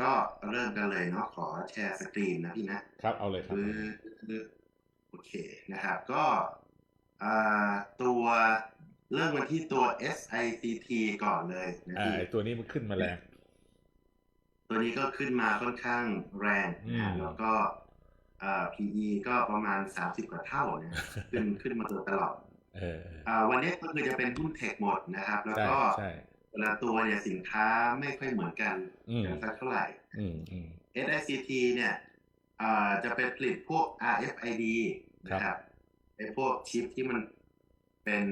ก็เริ่มกันเลยเนาะขอแชร์สกรีนนะพี่นะครับ เอาเลยครับคือคือโอเคนะครับ ก็อ่าตัวเริ่มกันที่ตัว SICT ก่อนเลยนะอ่าพี่ไอตัวนี้มันขึ้นมาแรงตัวนี้ก็ขึ้นมาค่อนข้างแรงนะฮะอืมแล้วก็อ่า PE ก็ประมาณ30กว่าเท่านะขึ้นขึ้นมาโดยตลอดเอออ่าวันนี้ก็คือจะเป็นหุ้นเทคหมดนะครับ แล้วใช่ก็ใช่ แต่ละตัวเนี่ยสินค้าไม่ค่อยเหมือนกันอืมกันสักเท่าไหร่อืมอืม SICT เนี่ยอ่าจะเป็นผลิตพวก RFID นะครับไอ้พวกชิปที่มันเป็น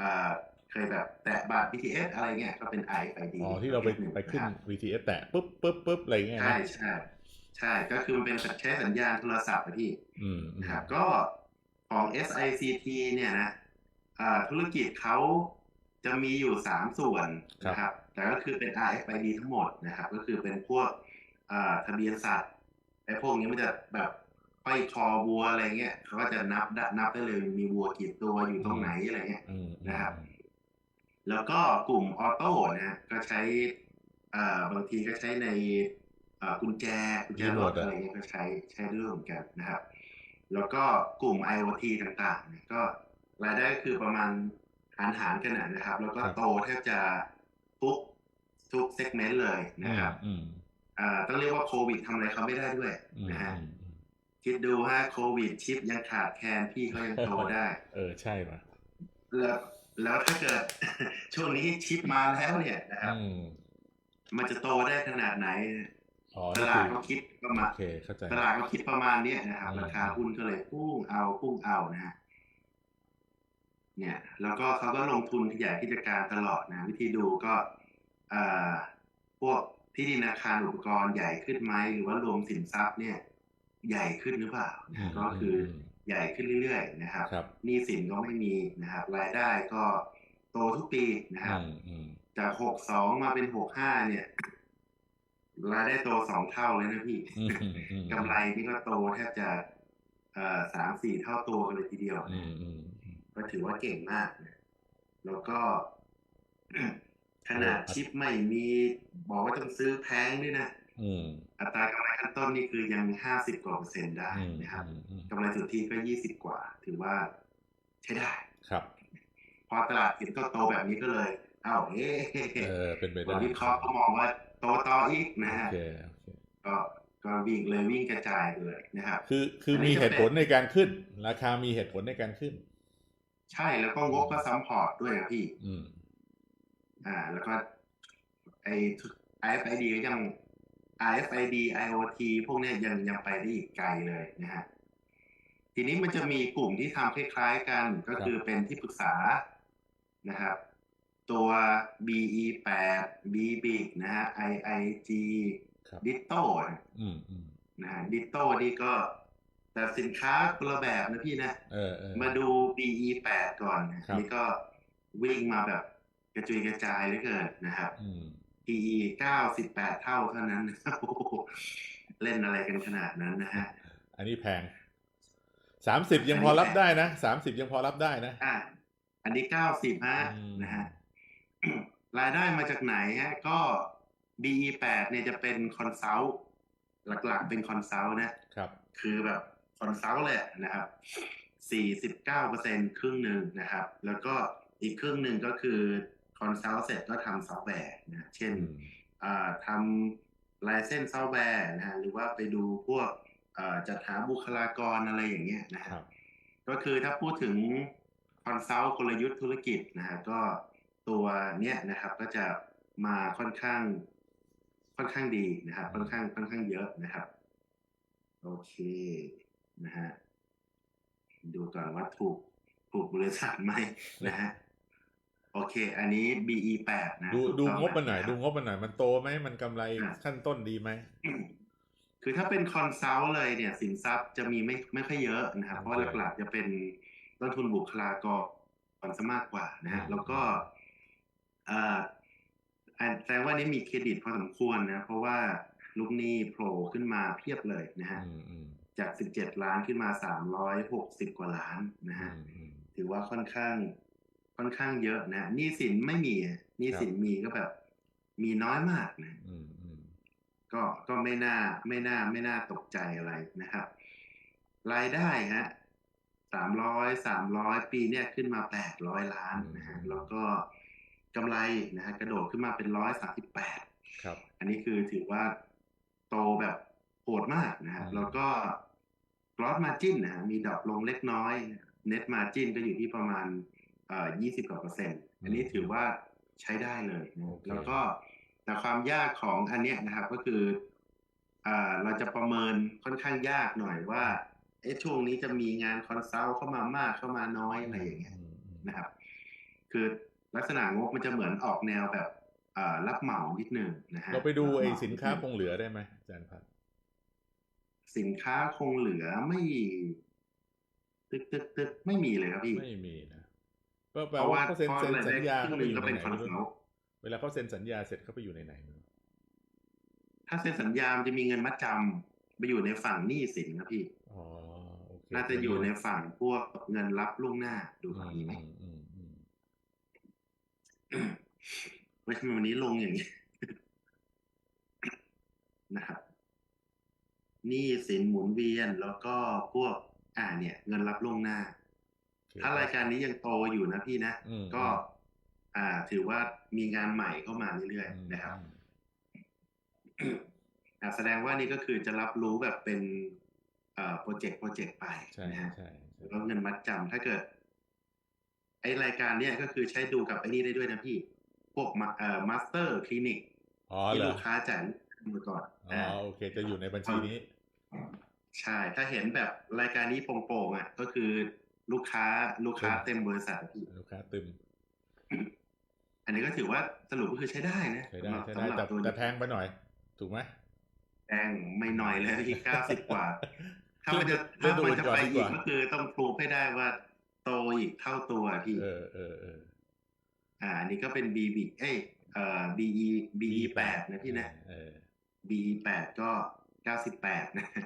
อ่าเคยแบบแตะบัตร BTS อะไรเงี้ยก็เป็น RFID อ๋อที่เราไปไปขึ้นนะครับ VTS แตะปุ๊บปุ๊บปุ๊บอะไรเงี้ยใช่นะใช่ใช่ก็คือมันเป็นใช้สัญญาณโทรศัพท์อะพี่อืมอืมนะครับก็ของ SICT เนี่ยนะอ่าธุรกิจเขา จะมีอยู่สามส่วนนะครับ แต่ก็คือเป็น RFID ทั้งหมดนะครับ ก็คือเป็นพวกอ่าทะเบียนสัตว์ไอ้พวกนี้มันจะแบบห้อยคอวัวอะไรเงี้ยเขาก็จะนับได้นับได้เลยมีวัวกี่ตัวอยู่ตรงไหนอะไรเงี้ยอืมนะครับ แล้วก็กลุ่มออโต้นะฮะก็ใช้อ่าบางทีก็ใช้ในอ่ากุญแจกุญแจรถอะไรเงี้ยก็ใช้ใช้เรื่องเหมือนกันนะครับ แล้วก็กลุ่ม IoT ต่างๆเนี่ยก็รายได้ก็คือประมาณ หารหารๆกันนะนะครับ แล้วก็โตแทบจะทุกทุกเซกเมนต์เลยนะครับอืมอ่าต้องเรียกว่าโควิดทำอะไรเขาไม่ได้ด้วยอืมนะฮะอืมอืมคิดดูฮะโควิดชิปยังขาดแคลนพี่เขายังโตได้ เออใช่ป่ะแล้วแล้วถ้าเกิดช่วงนี้ชิปมาแล้วเนี่ยนะครับอืมมันจะโตได้ขนาดไหนอ๋อตนี่ลาคืดอเขาคิดประมาโอณเคเข้าใจตลาดเขาคิดประมาณเนี้ยนะครับอืมราคาหุ้นก็เลยพุ่งเอาพุ่งเอานะฮะ เนี่ยแล้วก็เขาก็ลงทุนขยายกิจการตลอดนะ วิธีดูก็อ่าพวกที่ดินอาคารอุปกรณ์ใหญ่ขึ้นไหมหรือว่ารวมสินทรัพย์เนี่ย ใหญ่ขึ้นหรือเปล่านะอืมก็คืออมใหญ่ขึ้นเรื่อยๆนะครับครับหนี้สินก็ไม่มีนะครับรายได้ก็โตทุกปีนะครับอืมอืมจากหกสองมาเป็นหกห้าเนี่ยรายได้โตสองเท่าเลยนะพี่อืมอืมอืมกำไรนี่ก็โตแทบจะเอ่อสามสี่เท่าตัวกันเลยทีเดียวอืนะมอืมอืม ก็ถือว่าเก่งมากนะแล้วก็ขนาดชิปไม่มีบอกว่าต้องซื้อแพงด้วยนะอืมอัตรากำไรขั้นต้นนี่คือยังห้าสิบกว่าเปอร์เซ็นต์ได้อืมนะครับอืมอืมกำไรสุทธิก็ยี่สิบกว่า ถือว่าใช้ได้ครับ พอตลาดเห็นก็โตแบบนี้ก็เลยอ้าวเอ๊ะเออเป็นไปคได้นวิเคราะห์ก็มองว่าโตต่ออีกนะโอฮะเคโอเคก็ก็วิ่งเลยวิ่งกระจายเลยนะครับ คือคืออนนี้มีจะเหตุผลเป็นในการขึ้น ราคามีเหตุผลในการขึ้น ใช่แล้วก็งบก็ซัมพอร์ตด้วยนะพี่ อืม อ่า แล้วก็ไอ RFID ก็ยัง RFID IoT พวกเนี้ยยังยังไปได้อีกไกลเลยนะฮะ ทีนี้มันจะมีกลุ่มที่ทำคล้ายๆกันก็คือเป็นที่ปรึกษานะครับ ตัว BE8 BBIG นะฮะ IIG ครับ Ditto อืมอืมนะฮะ Ditto นี่ก็ แต่สินค้าคนละแบบนะพี่นะเออเออมาดู BE8 ก่อนนะครับนี่ก็วิ่งมาแบบกระจุยกระจายเหลือเกินนะครับอืม PE 98เท่าเท่านั้นโอ้โหเล่นอะไรกันขนาดนั้นนะฮะ อันนี้แพงสามสิบยังพอรับได้นะสามสิบยังพอรับได้นะอะอันนี้90ฮะอืมนะฮะรายได้มาจากไหนฮะ ก็ BE8 เนี่ยจะเป็นคอนซัลท์หลักๆเป็นคอนซัลท์นะครับ คือแบบค อนซัลท์เลยนะครับ49เปอร์เซ็นครึ่งหนึ่งนะครับ แล้วก็อีกครึ่งหนึ่งก็คือคอนซัลท์เสร็จก็ทำซอฟต์แวร์นะเช่นอืมอ่าทำลายเส้นซอฟต์แวร์นะฮะหรือว่าไปดูพวกอ่าจัดหาบุคลากรอะไรอย่างเงี้ยนะคฮะรับก็คือถ้าพูดถึงคอนซัลท์กลยุทธ์ธุรกิจนะฮะก็ตัวเนี้ยนะครับก็จะมาค่อนข้างค่อนข้างดีนะครับค่อนข้างค่อนข้างเยอะนะครับ โอเค นะฮะดูก่อนว่าถูกถูกบริษัทไหมนะฮะโอเค อันนี้ BE8 นะ ดูถูกดูต้องงบมันหน่อยะคดูรับงบมันหน่อยมันโตไหมมันกำไรอะขั้นต้นดีไหมคือถ้าเป็นคอนซัลท์เลยเนี่ย สินทรัพย์จะมีไม่ไม่ค่อยเยอะนะครับ เพราะว่าหลักๆจะเป็นต้นทุนบุคลากรก่อนซะมากกว่านะฮะอืมแล้วก็เอ่ออันแสดงว่านี่มีเครดิตพอสมควรนะ เพราะว่าลูกหนี้โผล่ขึ้นมาเพียบเลยนะฮะอืมอืม จาก 17 ล้านขึ้นมา 360 กว่าล้านนะอืฮะมอืมถือว่าค่อนข้าง ค่อนข้างเยอะนะหนี้สินไม่มีหนี้สินมีก็แบบ มีน้อยมากนะอืมอืมก็ก็ไม่น่าไม่น่าไม่น่าตกใจอะไรนะครับ รายได้ฮะสามร้อยสามร้อยปีเนี่ยขึ้นมาแปดร้อยล้านนะฮะแล้วก็กำไรนะฮะกระโดดขึ้นมาเป็นร้อยสามสิบแปดครับ อันนี้คือถือว่าโตแบบโหดมากนะครับอืมแล้วก็ gross margin นะฮะมีดรอปลงเล็กน้อย net margin ก็อยู่ที่ประมาณเอ่อ20กว่าเปอร์เซ็นต์อันนี้ถือว่าใช้ได้เลยนะโอเคแล้วก็แต่ความยากของอันเนี้ยนะครับก็คืออ่าเราจะประเมินค่อนข้างยากหน่อยว่าเอ๊ะช่วงนี้จะมีงานคอนซัลท์เข้ามามากเข้ามาน้อยอะไรอย่างเงี้ยอืมอืมนะครับ คือลักษณะงบมันจะเหมือนออกแนวแบบอ่ารับเหมานิดนึงนะฮะเราไปดูไอ้รับเหมสินค้าดคงเหลือได้ไหมอาจารย์พัด สินค้าคงเหลือไม่ตึกตึกตึกไม่มีเลยครับพี่ ไม่มีนะก็แปลเพราะว่าว่าเขาเซ็นเพราะเซ็นรายสัได้ญญาครึ่เขางไปหนึ่งอยู่ก็ในเป็นไหนคอนไม่รู้ซัลท์เวลาเขาเซ็นสัญญาเสร็จเขาไปอยู่ในไหนไม่รู้ถ้าเซ็นสัญญามันจะมีเงินมัดจำไปอยู่ในฝั่งหนี้สินนะพี่อ๋อโอเคน่าจะอยู่ในฝั่งพวกเงินรับล่วงหน้าดูอืฝั่งมนี้ไหมอืมอืมอืมไม่ใช่วันนี้ลงอย่างนี้นะครับ หนี้สินหมุนเวียน แล้วก็พวกอ่าเนี่ย เงินรับล่วงหน้าโอเคถ้ารายการนี้ยังโตอยู่นะพี่นะอืมก็อ่า ถือว่ามีงานใหม่เข้ามาเรื่อยอืมๆนะครับอืมอ่าแสดงว่านี่ก็คือจะรับรู้แบบเป็นเอ่อโปรเจกต์โปรเจกต์ไปใช่นะฮะใช่ใช่แล้วเงินมัดจำถ้าเกิด ไอรายการเนี่ยก็คือใช้ดูกับไอ้นี่ได้ด้วยนะพี่ พวกมาเอ่อมาสเตอร์คลินิกอ๋อที่เหรอลูกค้าจ่าย มาก่อนอ๋อโอเค จะอยู่ในบัญชีนี้ ใช่ ถ้าเห็นแบบรายการนี้โป่งๆอะ ก็คือลูกค้าลูกค้าเต็มเต็มบริษัทอะพี่ลูกค้าตึมอันนี้ก็ถือว่าสรุปก็คือใช้ได้นะใช้ได้ใช้สำได้หรับแต่ตัวแต่แพงไปหน่อย ถูกไหมแพงไม่หน่อยเลยพี่เก้าสิบกว่า ถ้ามันจะเล่นถ้ามันจะดูก่อนไปดีกอีกว่าก็คือต้องพรูฟให้ได้ว่าโตอีกเท่าตัวพี่ เออเออเอออ่าอันนี้ก็เป็น B B เอ้ยเอ่อ B E B E แปดนะพี่นะเออ B E แปดก็เก้าสิบแปดนะครับ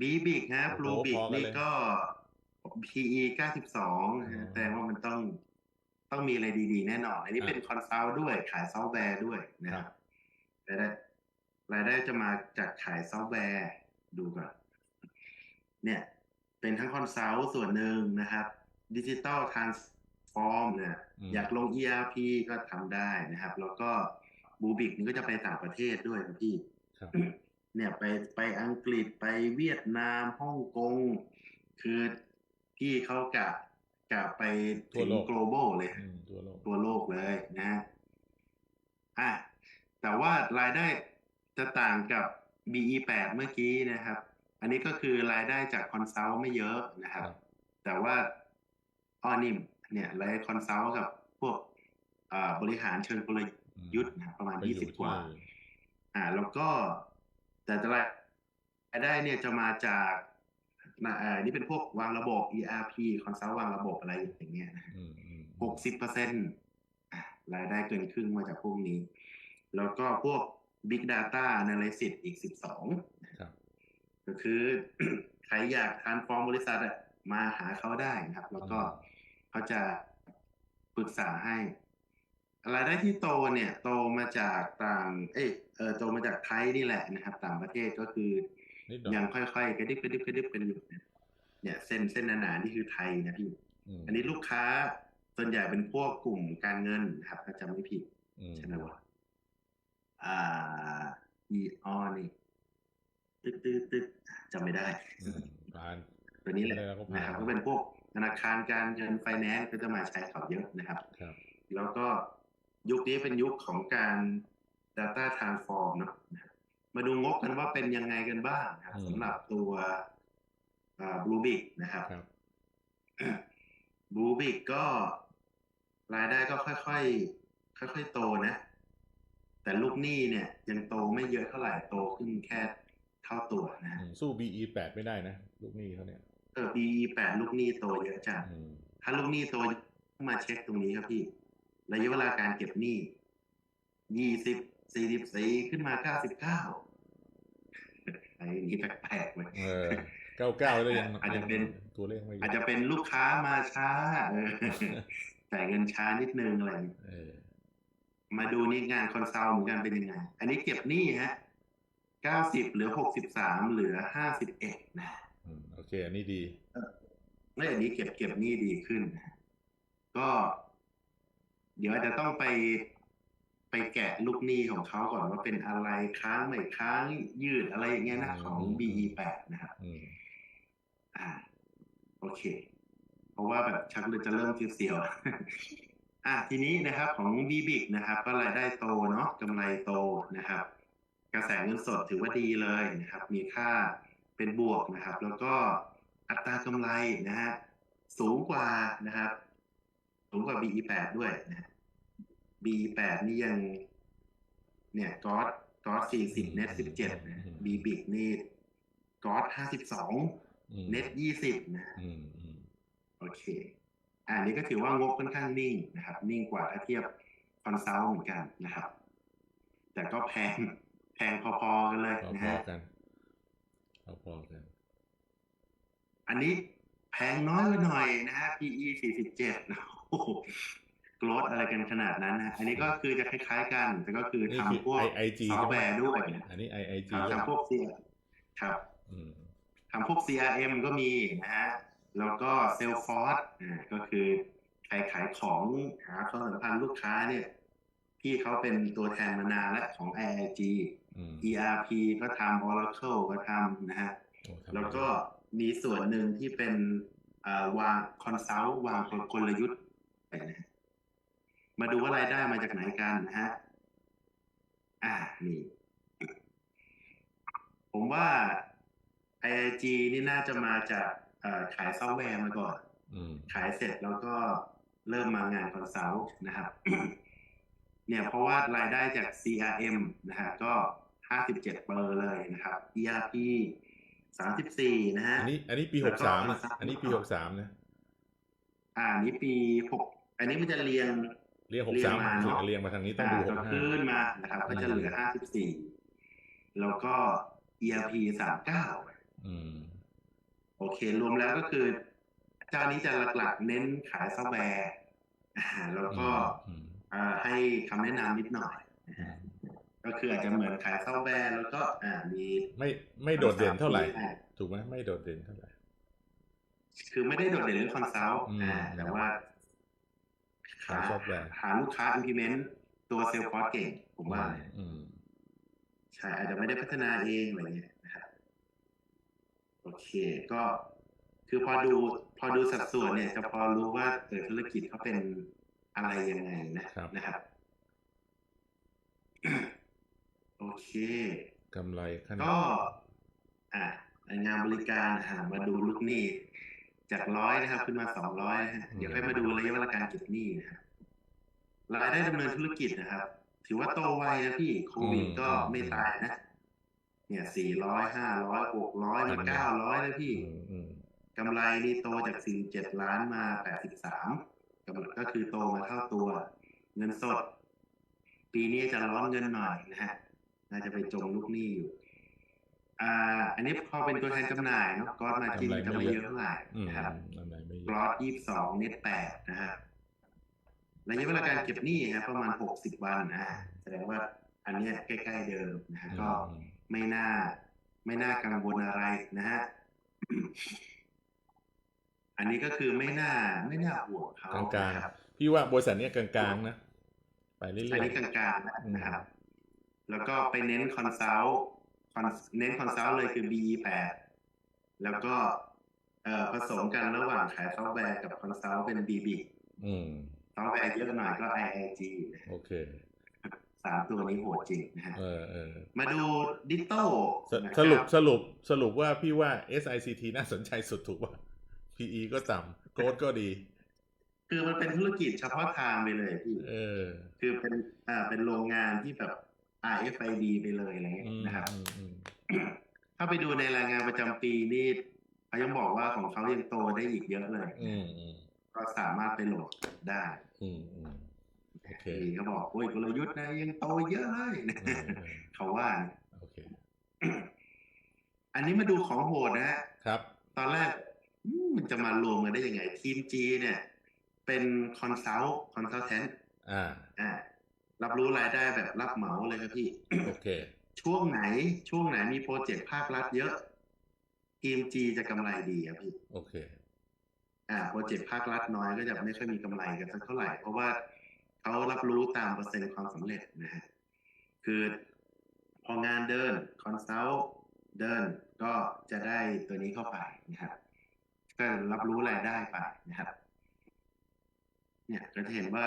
B Big ฮะโอ้โห Blue Big พอกันเลยนี่ก็ P E เก้าสิบสองนะฮะอ๋อแสดงว่ามันต้องต้องมีอะไรดีๆ แน่นอน อันนี้อ่าเป็นคอนซัลท์ด้วยขายซอฟต์แวร์ด้วยนะคครัรับบรายได้รายได้จะมาจากขายซอฟต์แวร์ดูก่อนเนี่ย เป็นทั้งคอนซัลท์ส่วนหนึ่งนะครับดิจิตอลทรานส์ฟอร์มเนี่ยอืมอยากลง ERP ก็ทำได้นะครับ แล้วก็บูบิกนี่ก็จะไปต่างประเทศด้วยครับพี่ครับ เนี่ยไปไปอังกฤษไปเวียดนามฮ่องกง คือพี่เขากะกะไปถึง global เลยอืมตัวโลกตัวโลกเลยนะอะแต่ว่ารายได้จะต่างกับ BE8 เมื่อกี้นะครับ อันนี้ก็คือรายได้จากคอนซัลท์ไม่เยอะนะครับครับแต่ว่าอ้อนิมเนี่ยรายได้คอนซัลท์กับพวกอ่าบริหารเชิงกลอืมยุทธ์นะครับประมาณไปอยู่20กว่าที่ อ่าแล้วก็แต่รายได้เนี่ยจะมาจากนะเอ่อนี่เป็นพวกวางระบบ ERP คอนซัลท์วางระบบอะไรอย่างเงี้ยนะอืมอืมหกสิบเปอร์เซ็นต์รายได้เกินครึ่งมาจากพวกนี้ แล้วก็พวก Big Data Analysis อีกสิบสองครับก็คือใครอยากทานฟอร์มบริษัทอะมาหาเขาได้นะครับ แล้วก็เขาจะปรึกษาให้ รายได้ที่โตเนี่ยโตมาจากต่าง เอ้ยเออโตมาจากไทยนี่แหละนะครับ ต่างประเทศก็คือนิดหน่อยยังค่อยๆกระดิบกระดิบกระดิบกันอยู่เนี่ยเนี่ยเส้นเส้นหนาๆนี่คือไทยนะพี่มอันนี้ลูกค้าส่วนใหญ่เป็นพวกกลุ่มการเงินนะครับถ้าจำไม่ผิดอืมใช่ไหมวะอ่าอีออนี่ตึ๊ดตึ๊ดตึ๊ดจำไม่ได้อืมผ่านตัวนี้แหละแล้วก็ผ่านนะครับก็เป็นพวกธนาคารการเงินไฟแนนซ์ก็จะมาใช้เขาเยอะนะครับครับแล้วก็ ยุคนี้เป็นยุคของการ Data Transform เนอะมาดูงบกันว่าเป็นยังไงกันบ้างนะครับสำหรับตัวอ่า Blue Big นะครับครับบูบิกก็รายได้ก็ค่อยๆค่อยๆโตนะ แต่ลูกหนี้เนี่ย ยังโตไม่เยอะเท่าไหร่โตขึ้นแค่เท่าตัวนะอืมสู้ BE แปดไม่ได้นะ ลูกหนี้เขาเนี่ยเออ PE แปดลูกหนี้โตเยอะจังอืมถ้าลูกหนี้โตมาเช็คตรงนี้ครับพี่ ระยะเวลาการเก็บหนี้ยี่สิบสี่สิบสี่ขึ้นมาเก้าสิบเก้าไอ้นี่แปลกๆเลยเออเก้าเก้าแล้วยังอาจจะเป็นตัวเลขไม่เยอาจอะจะเป็นลูกค้ามาช้าเออจ่ายเงินช้านิดนึงอะไรอย่างเงี้ยเออมาดูนี่งานคอนซัลท์เหมือนกันเป็นยังไง อันนี้เก็บหนี้ฮะเก้าสิบเหลือหกสิบสามเหลือห้าสิบเอ็ดนะอืมโอเค อันนี้ดีแล้วอันนี้เก็บเก็บหนี้ดีขึ้นนะก็ เดี๋ยวอาจจะต้องไปไปแกะลูกหนี้ของเขาก่อนว่าเป็นอะไรค้างไม่ค้างยืดอะไรอย่างเงี้ยนะของ BE แปดนะครับอืมอ่า โอเค เพราะว่าแบบชักเลยจะเริ่มเสียวๆอะทีนี้นะครับของ b ีบิกนะครับ ก็รายได้โตเนาะกำไรโตนะครับ กระแสเงินสดถือว่าดีเลยนะครับ มีค่าเป็นบวกนะครับ แล้วก็อัตรากำไรนะฮะสูงกว่านะครับ สูงกว่า BE8 ด้วยนะฮะ BE8 นี่ยัง เนี่ยกอสกอส40เน็ต17นะ B บิกนี่กอส52อืมเน็ตยี่สิบนะอืมอืมโอเคอะอันนี้ก็ถือว่างบค่อนข้างนิ่งนะครับ นิ่งกว่าถ้าเทียบคอนซัลท์เหมือนกันนะครับ แต่ก็แพงแพงพอๆกันเลยพอนะพอฮะกันพอพอกัน อันนี้แพงน้อยกว่าหน่อยนะฮะ PE สี่สิบ เจ็ดโอ้โหกรดอะไรกันขนาดนั้นนะอันนี้ก็คือจะคล้ายๆกันแต่ก็คือนี่คือทำพวกไอไอจีซอฟต์แวร์ด้วยอันนี้ไอไอคจีรับทำพวก C ครับอืมทำพวก CRM ก็มีนะฮะแล้วก็ Salesforce อ่าก็คือใครขายของหาความสัมพันธ์ลูกค้าเนี่ยพี่เขาเป็นตัวแทนมานานแล้วของ IIG อืม ERP ก็ทำ Oracle ก็ทำนะฮะโอ้ทำแล้วก็มีส่วนหนึ่งที่เป็นเอ่อวางคอนซัลท์วางกลยุทธ์ไปนะฮะ มาดูว่ารายได้มาจากไหนกันนะฮะ อ่านี่ ผมว่า IIG นี่น่าจะมาจากเอ่อขายซอฟต์แวร์มาก่อนอืมขายเสร็จแล้วก็เริ่มมางานคอนซัลท์นะครับ เนี่ยเพราะว่ารายได้จาก CRM นะฮะก็57เปอร์เลยนะครับ ERP 34นะฮะ อันนี้ อันนี้ปีแล้หวกก็สามมาซับอันนี้ปีหกสามนะ อ่าอันนี้ปี6อันนี้มันจะเรียงเรียงหกเรียสางมมาเนอะเรียงมาทางนี้ต้องอ่าดูหก็กห้าขึ้นมานะครับ ก็จะเหลือ54แล้วก็ ERP 39อืมโอเค รวมแล้วก็คือเจ้านี้จะหลักๆ เน้นขายซอฟต์แวร์อ่าแล้วก็อืมอ่าให้คำแนะนำนิดหน่อยนะฮะก็คืออาจจะเหมือนขายซอฟต์แวร์แล้วก็ อ่ามีไม่ไม่โดดเด่นเท่าไหร่อ่ถูกไหมไม่โดดเด่นเท่าไหร่ คือไม่ได้โดดเด่นเรื่องคอนซัลท์อืมอ่าแต่ว่าขายซอฟต์แวร์หาลูกค้า implement ตัวเซลล์ฟอร์เก่งผมว่าอืมใช่อาจจะไม่ได้พัฒนาเองอะไรเงี้ยนะครับโอเค ก็คือพอดู พอดูสัดส่วนเนี่ย จะพอรู้ว่าเออธุรกิจเขาเป็นอะไรยังไงนะครับนะครับ โอเคกำไรขนาดก็ อะงานบริการอะมาดูลูกหนี้ จากร้อยนะครับ ขึ้นมาสองร้อยนะฮะเดี๋ยวค่อยมาดูระยะเวลาการเก็บหนี้นะครับรายได้ดำเนินธุรกิจนะครับ ถือว่าโตไวนะพี่โควิดก็ไม่ตายนะ เนี่ยสี่ร้อยห้าร้อยหกร้อยมาเก้าร้อยแล้วพี่อืมอืมกำไรนี่โตจาก47ล้านมา83กำไรก็คือโตมาเท่าตัว เงินสด ปีนี้จะร้อนเงินหน่อยนะฮะน่าจะไปจมลูกหนี้อยู่ อ่าอันนี้พอเป็นตัวแทนจำหน่ายเนาะกอสมาจินจะไม่เยอะเท่าไหร่อืมนะครับกำไรไม่เยกรอะอส22เน็ต8นะฮะระยะเวลาการเก็บหนี้ครับประมาณ60วันนะแสดงว่าอันเนี้ยใกล้ๆเดิมนะฮะก็อืมไม่น่า ไม่น่ากังวลอะไรนะฮะอันนี้ก็คือไม่น่า ไม่น่าห่วงเขากลางนะครับๆพี่ว่าบริษัทเนี้ยกลางๆนะไปเรื่อันอยนี้กลางๆนะครับ แล้วก็ไปเน้นคอนซัลท์คอน เน้นคอนซัลท์เลยคือ BE8 แล้วก็เอ่อผสมกันระหว่างขายซอฟต์แวร์กับคอนซัลท์เป็น BB ๆอืมซอฟต์แวร์เยอะหน่อยก็ IIG นะโอเคสามตัวนี้โหดจริงนะฮะเออเออมาดูดิจิตอลสสรุปสรุปสรุปว่าพี่ว่า SICT น่าสนใจสุดถูกป่ะ PE ก็ต่ำโกดก็ดี คือมันเป็นธุรกิจเฉพาะทางไปเลยพี่เออคือเป็นอ่าเป็นโรงงานที่แบบ RFID ไปเลยอะไรเงี้ยอืมนะครับอืมอืมถ้าไปดูในรายงานประจำปีนี่เขายังบอกว่าของเขายังโตได้อีกเยอะเลยอืมอืมก็สามารถไปโหลดได้อืมอืมโอเคนี่เขาบอกโอ้ยกลยุทธ์นะยังโตเยอะเลยเออเออเขาว่านะโอเคอันนี้มาดูของโหดนะฮะครับ ตอนแรกอืมมันจะมารวมกันได้ยังไง ทีม G เนี่ย เป็นคอนซัลท์คอนซัลแทนอ่าอ่า รับรู้รายได้แบบรับเหมาเลยครับพี่ โอเค ช่วงไหน ช่วงไหนมีโปรเจกต์ภาครัฐเยอะทีม G จะกำไรดีครับพี่ โอเค อ่าโปรเจกต์ภาครัฐน้อยก็จะไม่ค่อยมีกำไรกันสักเท่าไหร่ เพราะว่าเขารับรู้ตามเปอร์เซ็นต์ความสำเร็จนะฮะ คือพองานเดินคอนซัลท์เดินก็จะได้ตัวนี้เข้าไปนะครับก็รับรู้รายได้ไปนะครับ เนี่ยก็จะเห็นว่า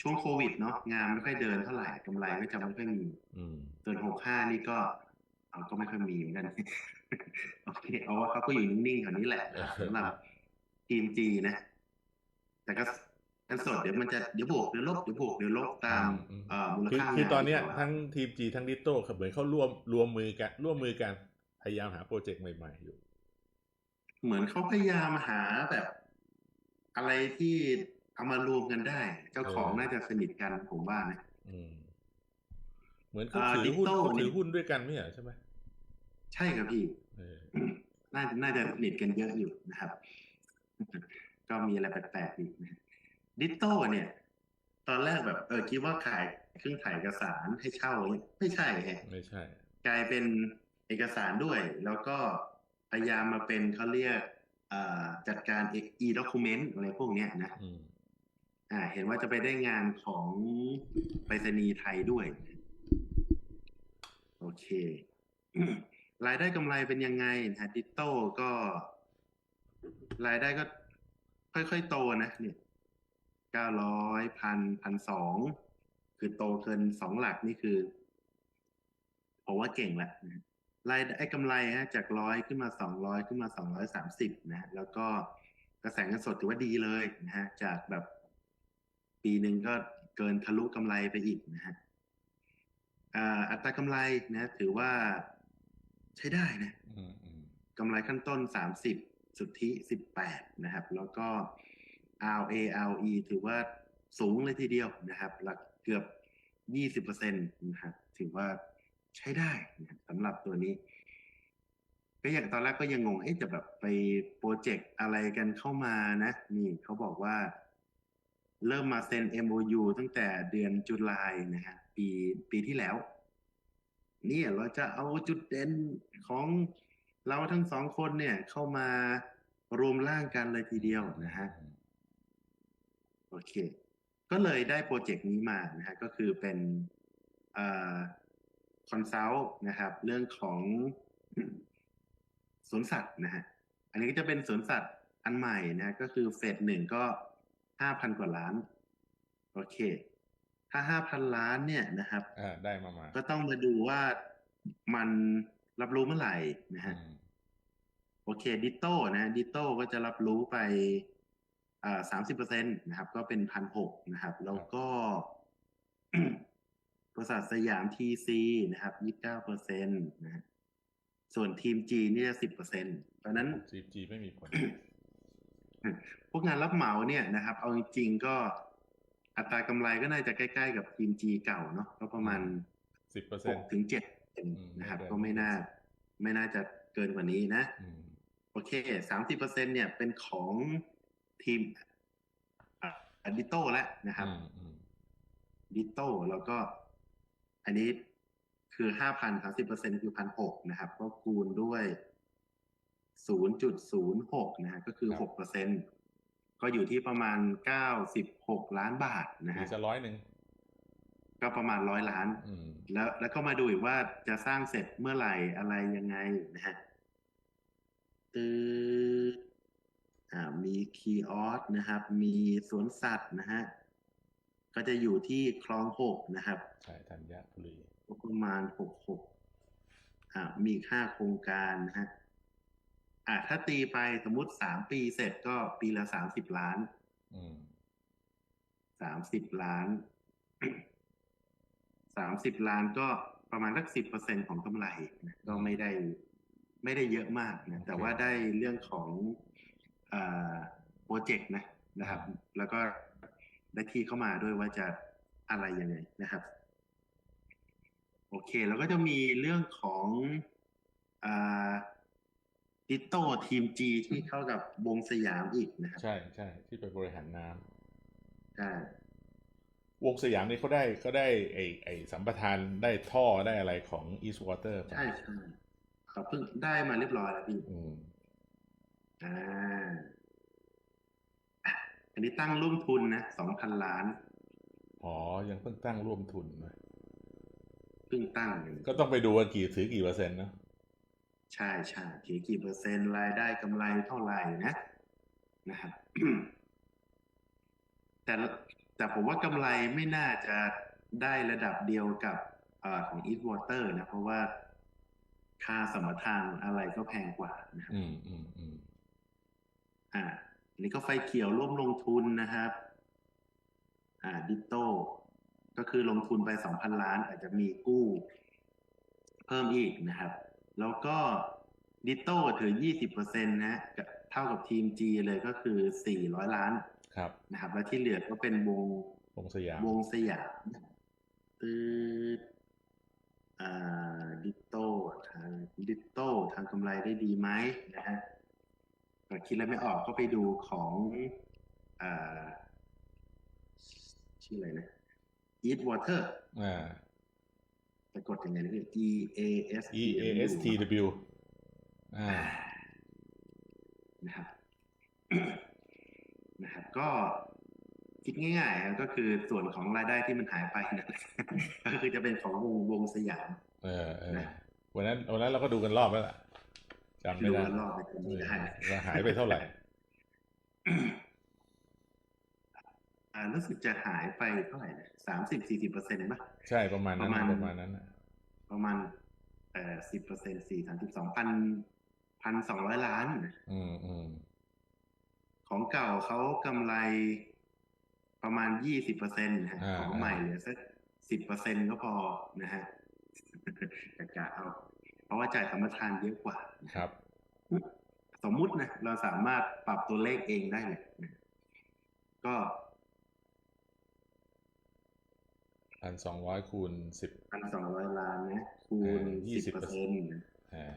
ช่วงโควิดเนาะงานไม่ค่อยเดินเท่าไหร่กำไรก็จะไม่ค่อยมีอืมส่วนหกห้านี่ก็เอาก็ไม่ค่อยมีเหมือนกันโอเคเอาว่าเขาก็อยู่นิ่งๆแถวนี้แหละสำหรับทีมจีนะ แต่ก็เงินสดเดี๋ยวมันจะเดี๋ยวบวกเดี๋ยวลบเดี๋ยวบวกเดี๋ยวลบตามอืมเอ่อมูลคือค่าคืองานตอนเนี้ยที่ขาทั้งทีมจีทั้งดิโต้เหมือนเขาร่วมรวมมือกันร่วมมือกันพยายามหาโปรเจกต์ใหม่ ๆ อยู่ เหมือนเขาพยายามหาแบบ อะไรที่ เอามารวมกันได้ เจ้าของเออน่าจะสนิทกันผมว่านะอืมเหมือนเขาอ่าถือหุ้น Ditto เขาถือนี่หุ้นด้วยกันไม่ใช่ใช่ไหมใช่ครับพี่เออน่าน่าจะสนิทกันเยอะอยู่นะครับ ก็มีอะไรแปลกๆอีกนะดิโต้เนี่ย ตอนแรกแบบเออคิดว่าขายเครื่องถ่ายเอกสารให้เช่าเนี่ยไม่ใช่แฮะไม่ใช่ กลายเป็นเอกสารด้วย แล้วก็พยายามมาเป็นเขาเรียกเอ่อจัดการ e-document อะไรพวกเนี้ยนะ อ่า เห็นว่าจะไปได้งานของไปรษณีย์ไทยด้วย โอเค รายได้กำไรเป็นยังไงนะฮะดิจิตอลก็ รายได้ก็ค่อยๆโตนะเนี่ยเก้าร้อยพันพันสอง คือโตเกินสองหลักนี่คือผมว่าเก่งแล้วนะรายได้กำไรฮะจากร้อยขึ้นมาสองร้อยขึ้นมาสองร้อยสามสิบนะ แล้วก็กระแสเงินสดถือว่าดีเลยนะฮะจากแบบ ปีหนึ่งก็เกินทะลุกำไรไปอีกนะฮะอ่าอัตรากำไรนะ ถือว่าใช้ได้นะอืมอืมกำไรขั้นต้น 30 สุทธิ18 นะครับ แล้วก็ RA RE ถือว่าสูงเลยทีเดียวนะครับ หลักเกือบ 20%นะครับ ถือว่าใช้ได้นะครับสำหรับตัวนี้ ก็อย่างตอนแรกก็ยังงง เอ๊ะจะแบบไปโปรเจกต์อะไรกันเข้ามานะ นี่เขาบอกว่า เริ่มมาเซ็น MOU ตั้งแต่เดือนจุลายนะฮะปีปีที่แล้ว เนี่ยเราจะเอาจุดเด่นของเราทั้งสองคนเนี่ยเข้ามารวมร่างกันเลยทีเดียวนะฮะโอเค ก็เลยได้โปรเจกต์นี้มานะฮะก็คือเป็นคอนซัลท์นะครับ เรื่องของสวนสัตว์นะฮะอันนี้ก็จะเป็นสวนสัตว์อันใหม่นะก็คือเฟสหนึ่งก็ ห้าพันกว่าล้าน โอเค ถ้าห้าพันล้านเนี่ยนะครับอ่าได้มามาก็ต้องมาดูว่ามันรับรู้เมื่อไหร่นะอืฮะมโอเคดิโต้นะดิโต้ก็จะรับรู้ไปอ่าสามสิบเปอร์เซ็นตนะครับ ก็เป็นพันหกนะครับ แล้วก็บริษัทสยามทีซีนะครับยี่สิบเก้าเปอร์เซ็นตนะฮะส่วนทีมจีนี่จะสิบเปอร์เซ็นตเพราะฉะนั้นจีจีไม่มีผล พวกงานรับเหมาเนี่ยนะครับ เอาจริงๆก็อัตรากำไรก็น่าจะใกล้ๆกับทีมจีเก่าเนาะก็ประมาณสิบเปอร์หเซ็นกต์ถึงเจ็ดมนะครับไม่เกินก็ไม่น่าไม่น่าจะเกินกว่านี้นะอืมโอเคสามสิบเปอร์เซ็นเนี่ยเป็นของทีมดิโต้แล้วนะครับอืมอืมดิโต้แล้วก็ อันนี้คือห้าพันสามสิบเปอร์เซ็นคือพันหกนะครับ ก็คูณด้วย ศูนย์จุดศูนย์หกนะฮะก็คือหกเปอร์เซ็นก็อยู่ที่ประมาณเก้าสิบหกล้านบาทนะมีฮะจะร้อยหนึ่งก็ประมาณร้อยล้านอืมแล้วแล้วก็มาดูอีกว่าจะสร้างเสร็จเมื่อไหร่อะไรยังไงนะฮะตืออ่ามีคีออสนะครับ มีสวนสัตว์นะฮะก็จะอยู่ที่คลองหกนะครับใช่ธัญบุรีก็ประมาณหกหกอ่ามีค่าโครงการนะฮะ อ่าถ้าตีไปสมมติสามปีเสร็จก็ปีละสามสิบล้านอืมสามสิบล้านสามสิบล้านก็ประมาณสักสิบเปอร์เซ็นของกำไรนะก็ไม่ได้ไม่ได้เยอะมากนะแต่ว่าได้เรื่องของโปรเจกต์นะนะครับ แล้วก็ได้ที่เข้ามาด้วยว่าจะอะไรยังไงนะครับ โอเค แล้วก็จะมีเรื่องของ ดิโต้ทีมจีที่เข้ากับวงสยามอีกนะครับ ใช่ใช่ที่ไปบริหารน้ำใช่วงสยามนี่เขาได้เขาได้ไอไอสัมปทานได้ท่อได้อะไรของ East Water ใช่ใช่เขาเพิ่งได้มาเรียบร้อยแล้วพี่อืมอ่าอะอันนี้ตั้งร่วมทุนนะสองพันล้านอ๋อ ยังเพิ่งตั้งร่วมทุนนะเพิ่งตั้งเองก็ต้องไปดูว่ากี่ถือกี่เปอร์เซ็นต์เนอะ ใช่ใช่ถือกี่เปอร์เซ็นต์รายได้กำไรเท่าไหร่นะ นะครับ แต่ละแต่ผมว่ากำไรไม่น่าจะได้ระดับเดียวกับเอ่อของ East Water นะ เพราะว่าค่าสมรทานอะไรก็แพงกว่านะครับอืมอืมอืมอ่าอันนี้ก็ไฟเขียวร่วมลงทุนนะครับ อ่า ดิโต้ก็คือลงทุนไปสองพันล้าน อาจจะมีกู้ เพิ่มอีกนะครับ แล้วก็ดิโต้ถือยี่สิบเปอร์เซ็นต์นะกับเท่ากับทีม G เลยก็คือสี่ร้อยล้านครับนะครับ แล้วที่เหลือก็เป็นวงวงสยามวงสยามตืดอ่าดิโต้ทางดิโต้ทางกำไรได้ดีไหมนะฮะเอ่อคิดแล้วไม่ออกก็ไปดูของอ่าชื่ออะไรนะ Eat Water อ่าสะกดยังไงนะพี่ E A S E A S T W อ่านะครับนะครับ ก็คิดง่ายๆครับก็คือส่วนของรายได้ที่มันหายไปนั่นแหละก็คือจะเป็นของวงวงสยาม เออเออนะวันนั้นวันนั้นเราก็ดูกันรอบแล้วล่ะจำไม่ดูได้กันรอบไปจนเอไม่อได้ว่าหายไปเท่าไหร่อ่า รู้สึกจะหายไปเท่าไหร่นะสามสิบสี่สิบเปอร์เซ็นต์ป่ะใช่ประมาณนั้นประมาณประมาณนั้นน่ะประมาณเอ่อสิบเปอร์เซ็นสี่สามสิบสองพันพันสองร้อยล้านอืมอืมของเก่าเขากำไรประมาณยี่สิบเปอร์เซ็นต์นะฮะอ่าของใหม่เหลือสักสิบเปอร์เซ็นก็พอนะฮะกะกะเอา เพราะว่าจ่ายสัมปทานเยอะกว่าครับ สมมุตินะเราสามารถปรับตัวเลขเองได้เลยนะก็ พันสองร้อยคูณสิบพันสองร้อยล้านนะคูณเออสิบเปอร์เซ็นต์อ่า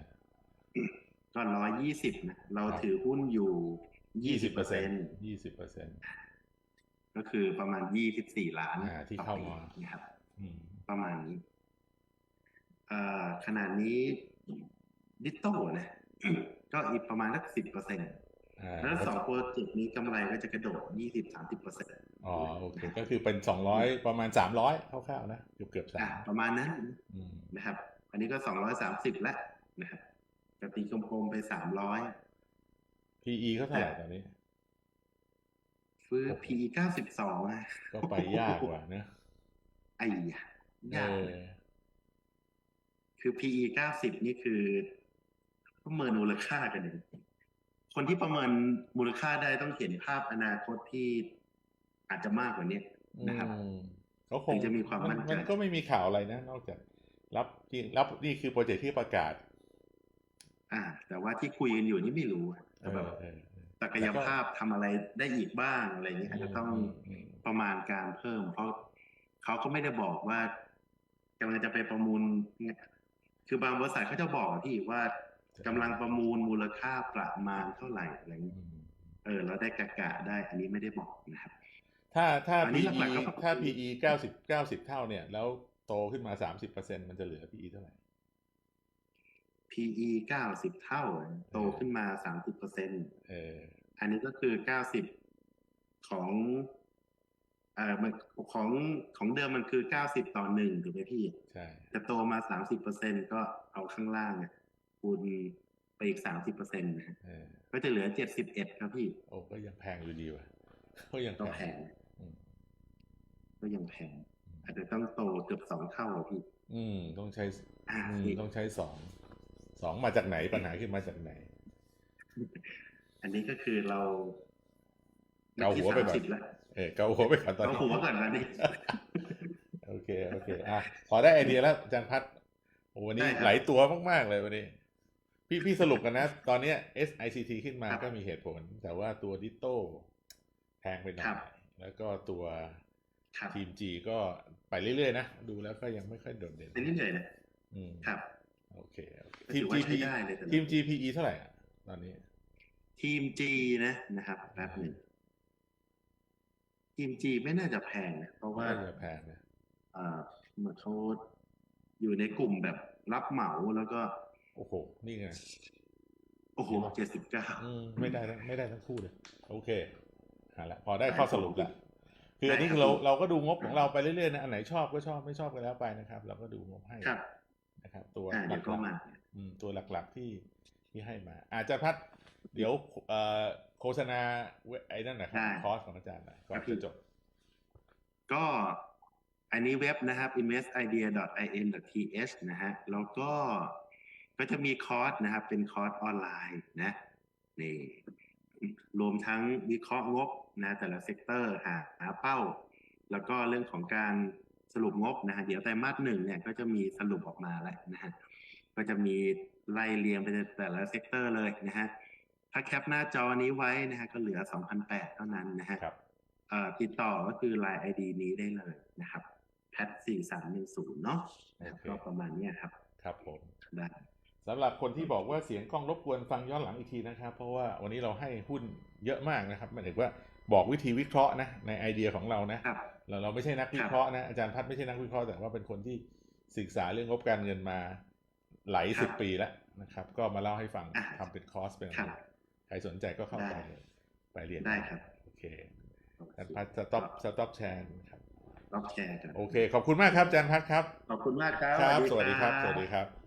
ก็ร้อยยี่สิบนะเราครับถือหุ้นอยู่ยี่สิบ20%เปอร์เซ็นต์ยี่สิบเปอร์เซ็นต์ก็คือประมาณยี่สิบสี่ล้านอ่าที่ต่อเข้าปีมานะครับอืมประมาณนี้เอ่อขนาดนี้ดิโต้นะ ก็อีกประมาณสักสิบเปอร์เซ็นต์อ่า แล้วสองโปรเจกต์นี้กำไรก็จะกระโดดยี่สิบสามสิบเปอร์เซ็นต์อ๋อโอเค ก็คือเป็นสองร้อยประมาณสามร้อยคร่าวๆนะเกือบเกือบสาอะมประมาณนั้นอืมนะครับ อันนี้ก็สองร้อยสามสิบแล้วนะครับกตีกลมๆไปสามร้อย PE เขาเท่าไหร่ตอนนี้ฟื้น PE เก้าสิบสองอะก็ไปยากกว่านะไอ้ยะเอยากอเลยคือ PE เก้าสิบนี่คือประเมินมูลค่ากันเอง คนที่ประเมินมูลค่าได้ต้องเห็นภาพอนาคตที่อาจจะมากกว่านี้นะครับอืมเขาคงถึงจะมีความมั่นใจมันก็ไม่มีข่าวอะไรนะ นอกจาก รับที่รับนี่คือโปรเจกต์ที่ประกาศ อ่า แต่ว่าที่คุยกันอยู่นี่ไม่รู้อะเอแต่แบบอเออเออศักยภาพทำอะไรได้อีกบ้างอะไรอย่างเงี้ยอาจจะต้องอืมประมาณการเพิ่ม เพราะเขาก็ไม่ได้บอกว่ากำลังจะไปประมูล คือบางบริษัทเขาจะบอกที่ว่า กำลังประมูลมูลค่าประมาณเท่าไหร่อะไรอย่างเงี้ยอืมเออแล้วได้กะกะได้ อันนี้ไม่ได้บอกนะครับ ถ้าถ้าอันนี้ PE หลักๆก็ปกติถ้า PE เก้าสิบเก้าสิบเท่าเนี่ย แล้วโตขึ้นมาสามสิบเปอร์เซ็นมันจะเหลือ PE เท่าไหร่ PE เก้าสิบเท่า โตขึ้นมาสามสิบเปอร์เซ็นเอออันนี้ก็คือเก้าสิบของเอ่อมันของของเดิมมันคือเก้าสิบต่อหนึ่งถูกไหมพี่ ใช่ จะโตมาสามสิบเปอร์เซ็นก็เอาข้างล่างเนี่ย คูณไปอีกสามสิบเปอร์เซ็นต์เออก็จะเหลือเจ็ดสิบเอ็ดครับพี่ โอ้ก็ยังแพงอยู่ดีว่ะก็ยังก็แพแพงงอืมก็ยังแพงอาจจะต้องโตเกือบสองเท่าอะพี่ อืม ต้องใช้อ่าอืมพี่ต้องใช้สองสองมาจากไหนปัญหาขึ้นมาจากไหน อันนี้ก็คือเราเกาหัวไปก่อนที่30แล้วเออเกาหัวไปก่อนตอนเกานี้หัวก่อนนะนี่โอเคโอเค อะพอได้ไอเดียแล้วอาจารย์พัดโอ้วันนี้ได้ครับไหลตัวมาก ๆ เลยวันนี้ พี่พี่สรุปกันนะ ตอนเนี้ย SICT ขึ้นมาครับก็มีเหตุผล แต่ว่าตัวดิโต้แพงไปหน่อครัยบแล้วก็ตัวครับทีม G ก็ไปเรื่อยๆนะ ดูแล้วก็ยังไม่ค่อยโดดเด่นเป็นนิดหน่อยนะอืมครับโอเคโอเคก็ทีถืมอว่า GP ใช้ได้เลยแต่ละทีม GPE เท่าไหร่อะตอนนี้ ทีม G นะนะครับแป๊บหนึ่งทีมจีไม่น่าจะแพงนะเพราะว่าน่าจะแพงนะเอ่อเหมือนเขาอยู่ในกลุ่มแบบรับเหมาแล้วก็ โอ้โห นี่ไง โอ้โหเจ็ดสิบเก้าอืมไม่ได้ทั้งไม่ได้ทั้งคู่เลย โอเคเอาละพอได้ข้อสรุปแล้วคืออันนี้ได้ครับคือเราเราก็ดูงบของเราไปเรื่อยๆนะอันไหนชอบก็ชอบไม่ชอบก็แล้วไปนะครับ เราก็ดูงบให้ครับนะครับ ตัวอ่าหเดี๋ยวก็ลักมาๆอืมตัวหลักๆที่ที่ให้มา อาจจะพัดเดี๋ยวเอ่อโฆษณาเว็บไอ้นั่นนะครับได้คอร์สของอาจารย์หน่อยก่อนก็คือจะจบ ก็อันนี้เว็บนะครับ investidea.in.th นะฮะแล้วก็ ก็จะมีคอร์สนะครับ เป็นคอร์สออนไลน์นะนี่รวมทั้งวิเคราะห์งบนะแต่ละเซกเตอร์หาหาเป้า แล้วก็เรื่องของการสรุปงบนะฮะเดี๋ยวไตรมาสหนึ่งเนี่ยก็จะมีสรุปออกมาแล้วนะฮะก็จะมีไล่เรียงไปแต่ละเซกเตอร์เลยนะฮะถ้าแคปหน้าจอนี้ไว้นะฮะก็เหลือ2,008เท่านั้นนะฮะครับเอ่อติดต่อก็คือ Line ID นี้ได้เลยนะครับแพทสี่สามหนึ่งศูนย์เนาะนะครับโอเคก็ประมาณเนี้ยครับ ครับผมได้ สำหรับคนที่บอกว่าเสียงกล้องรบกวนฟังย้อนหลังอีกทีนะครับ เพราะว่าวันนี้เราให้หุ้นเยอะมากนะครับหมายถึงว่าบอกวิธีวิเคราะห์นะในไอเดียของเรานะครับเราเราไม่ใช่นักวิเคราะห์นะอาจารย์พัฒน์ไม่ใช่นักวิเคราะห์แต่ว่าเป็นคนที่ศึกษาเรื่องงบการเงินมาหลายสิบครับปีแล้วนะครับ ก็มาเล่าให้ฟังอะทำเป็นคอร์สเป็นอะไรครับใครสนใจก็เข้าไปได้ไปเรียนได้ครับโอเคอาจารย์พัฒน์สต็อปสต็อปแชร์ครับรับแชร์กันโอเค ขอบคุณมากครับอาจารย์พัฒน์ครับขอบคุณมากครับครับ สวัสดีครับ สวัสดีครับ